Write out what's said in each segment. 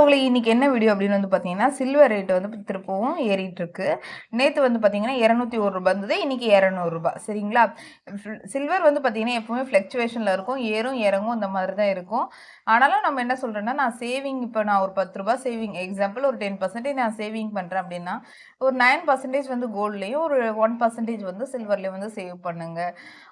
உங்களுக்கு இன்றைக்கி என்ன வீடியோ அப்படின்னு வந்து பார்த்தீங்கன்னா சில்வர் ரேட் வந்து திருப்பவும் ஏறிட்டு இருக்கு நேற்று வந்து பார்த்தீங்கன்னா இரநூத்தி ஒரு ரூபா இருந்தது. இன்றைக்கி இரநூறுபா சரிங்களா? சில்வர் வந்து பார்த்தீங்கன்னா எப்போவுமே ஃப்ளக்சுவேஷனில் இருக்கும். ஏறும் இறங்கும் இந்த மாதிரி தான் இருக்கும். ஆனாலும் நம்ம என்ன சொல்கிறேன்னா நான் சேவிங் இப்போ நான் ஒரு பத்து ரூபா சேவிங் எக்ஸாம்பிள் ஒரு டென் பர்சன்டேஜ் நான் சேவிங் பண்ணுறேன் அப்படின்னா ஒரு நைன் பர்சன்டேஜ் வந்து கோல்ட்லேயும் ஒரு ஒன் பர்சன்டேஜ் வந்து சில்வர்லேயும் வந்து சேவ் பண்ணுங்க.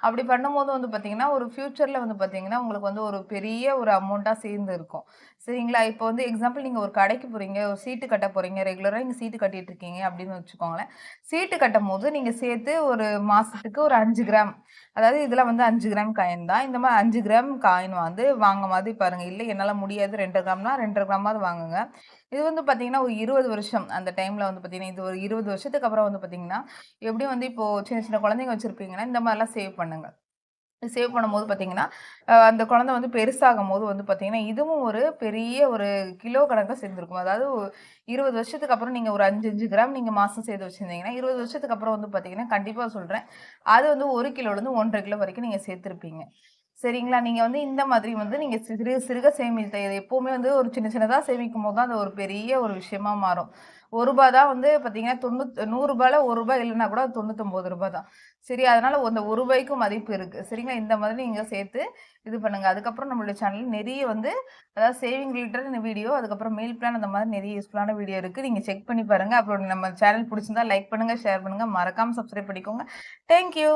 அப்படி பண்ணும்போது வந்து பார்த்தீங்கன்னா ஒரு ஃப்யூச்சரில் வந்து பார்த்தீங்கன்னா உங்களுக்கு வந்து ஒரு பெரிய ஒரு அமௌண்ட்டாக சேர்ந்து இருக்கும். சரிங்களா? இப்போ வந்து எக்ஸாம்பிள் நீங்கள் ஒரு கடைக்கு போகிறீங்க ஒரு சீட்டு கட்ட போகிறீங்க ரெகுலராக நீங்கள் சீட்டு கட்டிட்டு இருக்கீங்க அப்படின்னு வச்சுக்கோங்களேன். சீட்டு கட்டும் போது நீங்கள் சேர்த்து ஒரு மாதத்துக்கு ஒரு அஞ்சு கிராம் அதாவது இதில் வந்து அஞ்சு கிராம் காயின் தான். இந்த மாதிரி அஞ்சு கிராம் காயின் வந்து வாங்க மாதிரி பாருங்கள் இல்லை என்னால் முடியாது ரெண்டு கிராம்னா ரெண்டு கிராமாவது வாங்குங்க. இது வந்து பார்த்தீங்கன்னா ஒரு இருபது வருஷம் அந்த டைமில் வந்து பார்த்தீங்கன்னா இது ஒரு இருபது வருஷத்துக்கு அப்புறம் வந்து பார்த்தீங்கன்னா எப்படியும் வந்து இப்போது சின்ன சின்ன குழந்தைங்க வச்சுருப்பீங்கன்னா இந்த மாதிரிலாம் சேவ் பண்ணுங்கள் சேவ் பண்ணும்போது பார்த்தீங்கன்னா அந்த குழந்தை வந்து பெருசாகும் போது வந்து பார்த்தீங்கன்னா இதுவும் ஒரு பெரிய ஒரு கிலோ கணக்காக சேர்ந்துருக்கும். அதாவது இருபது வருஷத்துக்கு அப்புறம் நீங்கள் ஒரு அஞ்சு அஞ்சு கிராம் நீங்கள் மாதம் சேர்த்து வச்சுருந்தீங்கன்னா இருபது வருஷத்துக்கு அப்புறம் வந்து பார்த்தீங்கன்னா கண்டிப்பாக சொல்கிறேன் அது வந்து ஒரு கிலோலேருந்து ஒன்றரை கிலோ வரைக்கும் நீங்கள் சேர்த்துருப்பீங்க. சரிங்களா? நீங்கள் வந்து இந்த மாதிரி வந்து நீங்கள் சிறு சிறுக சேமித்த எப்போவுமே வந்து ஒரு சின்ன சின்னதாக சேமிக்கும் போது தான் அது ஒரு பெரிய ஒரு விஷயமா மாறும். ஒரு ரூபா தான் வந்து பார்த்தீங்கன்னா தொண்ணூத் நூறுரூபாயில் ஒரு ரூபாய் இல்லைன்னா கூட தொண்ணூத்தொம்பது ரூபாய் தான். சரி அதனால் அந்த ஒரு ரூபாய்க்கும் மதிப்பு இருக்குது சரிங்களா? இந்த மாதிரி நீங்கள் சேர்த்து இது பண்ணுங்கள் அதுக்கப்புறம் நம்மளுடைய சேனல் நிறைய வந்து அதாவது சேவிங் ரிலேட்டட் வீடியோ அதுக்கப்புறம் மெயில் பிளான் அந்த மாதிரி நிறைய யூஸ்ஃபுல்லான வீடியோ இருக்குது நீங்கள் செக் பண்ணி பாருங்கள் அப்புறம் நம்ம சேனல் பிடிச்சிருந்தா லைக் பண்ணுங்கள் ஷேர் பண்ணுங்கள் மறக்காமல் சப்ஸ்கிரைப் பண்ணிக்கோங்க. தேங்க்யூ